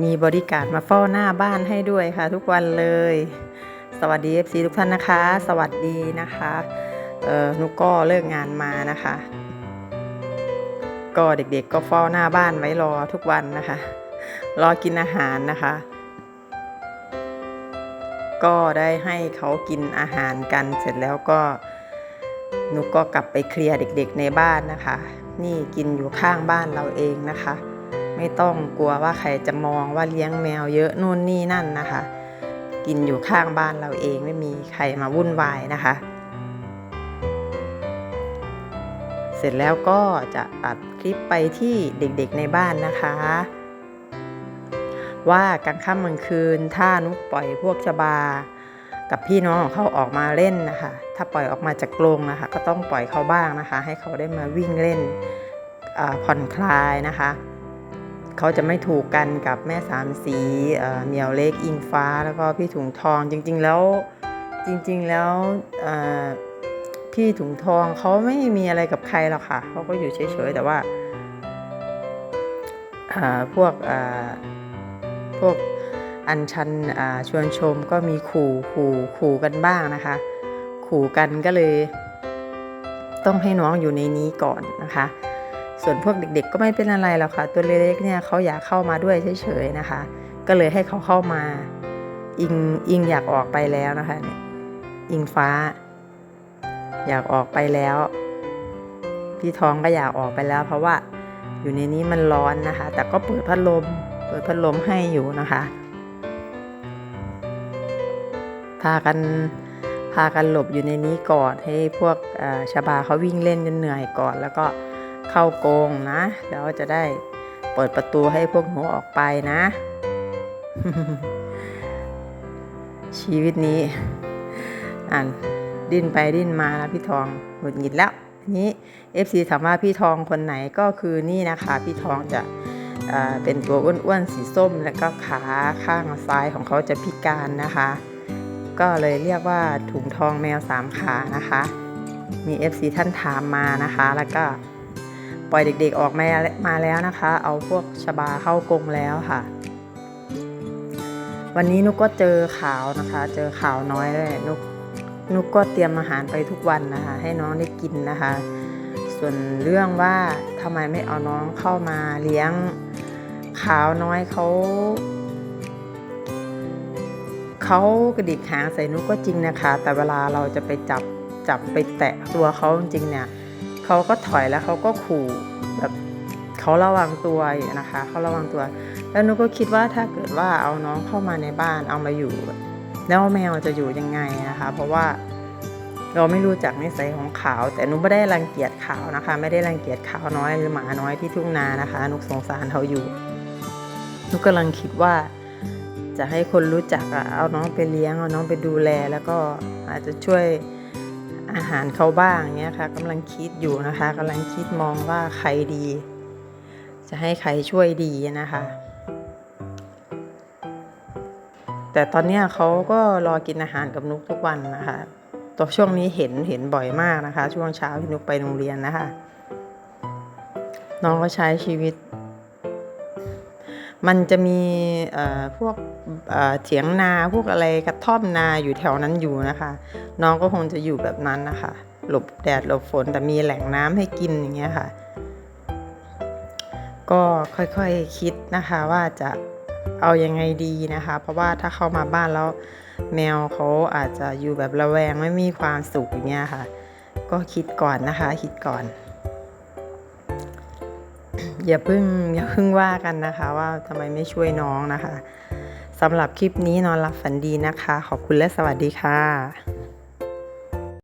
มีบริการมาเฝ้าหน้าบ้านให้ด้วยค่ะ ทุกวันเลย สวัสดี FC ทุกท่านนะคะ สวัสดีนะคะเออนุกก็เลิกงานมานะคะ ก็เด็กๆก็เฝ้าหน้าบ้านไว้รอทุกวันนะคะ รอกินอาหารนะคะ ก็ได้ให้เขากินอาหารกันเสร็จแล้วก็นุกก็กลับไปเคลียร์เด็กๆในบ้านนะคะ นี่กินอยู่ข้างบ้านเราเองนะคะ ไม่ต้องกลัวว่าใครจะมองว่าเลี้ยงแมวเยอะนู่นนี่นั่นนะคะ กินอยู่ข้างบ้านเราเองไม่มีใครมาวุ่นวายนะคะ เสร็จแล้วก็จะตัดคลิปไปที่เด็กๆในบ้านนะคะ ว่ากลางค่ำกลางคืนถ้านุกปล่อยพวกชบา กับพี่น้องของเขาออกมาเล่นนะคะ ถ้าปล่อยออกมาจากกรงนะคะ ก็ต้องปล่อยเขาบ้างนะคะ ให้เขาได้มาวิ่งเล่นผ่อนคลายนะคะ เขาจะไม่ถูกกันกับแม่สามสีเหมียวเล็กอิงฟ้าแล้วก็พี่ถุงทองจริง ๆ แล้วจริง ๆ แล้วพี่ถุงทองเขาไม่มีอะไรกับใครหรอกค่ะเขาก็อยู่เฉยๆแต่ว่าพวกพวกอัญชันชวนชมก็มีขู่ขู่ขู่กันบ้างนะคะ ขู่กันก็เลย ต้องให้น้องอยู่ในนี้ก่อนนะคะ ส่วนพวกเด็กๆ ก็ไม่เป็นอะไรหรอกค่ะ ตัวเล็กๆเนี่ยเขาอยากเข้ามาด้วยเฉยๆนะคะ ก็เลยให้เขาเข้ามา อิงอิงอยากออกไปแล้วนะคะเนี่ยอิงฟ้า อยากออกไปแล้ว พี่ท้องก็อยากออกไปแล้ว เพราะว่าอยู่ในนี้มันร้อนนะคะ แต่ก็เปิดพัดลม เปิดพัดลมให้อยู่นะคะพากันพากันหลบอยู่ในนี้ก่อนให้พวกชบาเขาวิ่งเล่นจนเหนื่อยก่อน แล้วก็ เข้ากรงนะ แล้วจะได้เปิดประตูให้พวกหนูออกไปนะ ชีวิตนี้อ่านดิ้นไปดิ้นมาแล้วพี่ทองหงุดหงิดแล้วทีนี้ FC ถามว่าพี่ทองคนไหนก็คือนี่นะคะ พี่ทองจะเเป็นตัวอ้วนๆสีส้ม แล้วก็ขาข้างซ้ายของเขาจะพิการนะคะ ก็เลยเรียกว่าถุงทองแมวสามขานะคะ มี FC ท่านถามมานะคะ แล้วก็ ปล่อยเด็กๆออกมามาแล้วนะคะ เอาพวกชบาเข้ากรงแล้วค่ะ วันนี้นุกก็เจอขาวนะคะ เจอขาวน้อยเลยนุกนุกก็เตรียมอาหารไปทุกวันนะคะ ให้น้องได้กินนะคะ ส่วนเรื่องว่าทำไมไม่เอาน้องเข้ามาเลี้ยงขาวน้อยเขาเขากระดิกหางใส่นุกก็จริงนะคะ แต่เวลาเราจะไปจับจับไปแตะตัวเขาจริงเนี่ย เขาก็ถอยแล้วเขาก็ขู่แบบเขาระวังตัวอยู่นะคะเขาระวังตัว แล้วนุกก็คิดว่าถ้าเกิดว่าเอาน้องเข้ามาในบ้านเอามาอยู่ แล้วแมวจะอยู่ยังไงนะคะ เพราะว่าเราไม่รู้จักนิสัยของขาว แต่นุไม่ได้รังเกียจขาวนะคะ ไม่ได้รังเกียจขาวน้อยหรือหมาน้อยที่ทุ่งนานะคะ นุสงสารเขาอยู่นุกกำลังคิดว่าจะให้คนรู้จักเอาน้องไปเลี้ยงเอาน้องไปดูแลแล้วก็อาจจะช่วย อาหารเขาบ้างเงี้ยค่ะกำลังคิดอยู่นะคะกำลังคิดมองว่าใครดี จะให้ใครช่วยดีนะคะ แต่ตอนนี้เขาก็รอกินอาหารกับนุกทุกวันนะคะตัวช่วงนี้เห็นเห็นบ่อยมากนะคะ ช่วงเช้าที่นุกไปโรงเรียนนะคะ น้องก็ใช้ชีวิต มันจะมีพวกเอ่อเถียงนาพวกอะไรกระท่อมนาอยู่แถวนั้นอยู่นะคะ น้องก็คงจะอยู่แบบนั้นนะคะ หลบแดดหลบฝนแต่มีแหล่งน้ำให้กินอย่างเงี้ยค่ะ ก็ค่อยๆคคิดนะคะว่าจะเอายังไงดีนะคะ เพราะว่าถ้าเข้ามาบ้านแล้วแมวเขาอาจจะอยู่แบบระแวงไม่มีความสุขอย่างเงี้ยค่ะ ก็คิดก่อนนะคะ คิดก่อน อย่าเพิ่งอย่าเพิ่งว่ากันนะคะ ว่าทำไมไม่ช่วยน้องนะคะสำหรับคลิปนี้นอนหลับฝันดีนะคะ ขอบคุณและสวัสดีค่ะ